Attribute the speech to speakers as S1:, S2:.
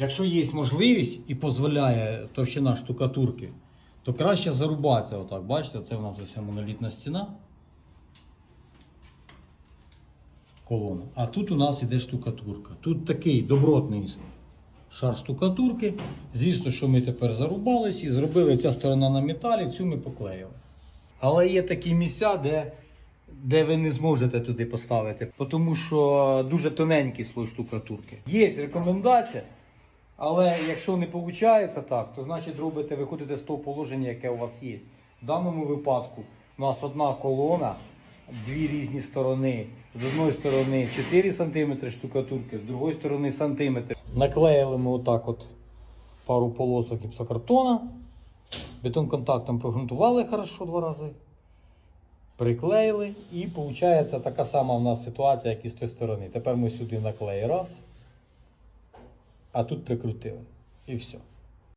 S1: Якщо є можливість і дозволяє товщина штукатурки, то краще зарубатися отак. Бачите, це у нас ось монолітна стіна. Колона. А тут у нас іде штукатурка. Тут такий добротний шар штукатурки. Звісно, що ми тепер зарубались і зробили ця сторона на металі, цю ми поклеїли. Але є такі місця, де, де ви не зможете туди поставити, тому що дуже тоненький слой штукатурки. Є рекомендація, але якщо не виходить так, то значить робите, виходите з того положення, яке у вас є. В даному випадку у нас одна колона, дві різні сторони. З одної сторони 4 см штукатурки, з другої сторони сантиметр. Наклеїли ми отак от пару полосок гіпсокартона. Бетонконтактом прогрунтували хорошо два рази. Приклеїли і виходить така сама в нас ситуація, як і з тієї сторони. Тепер ми сюди наклеїли раз, а тут прикрутили. І все.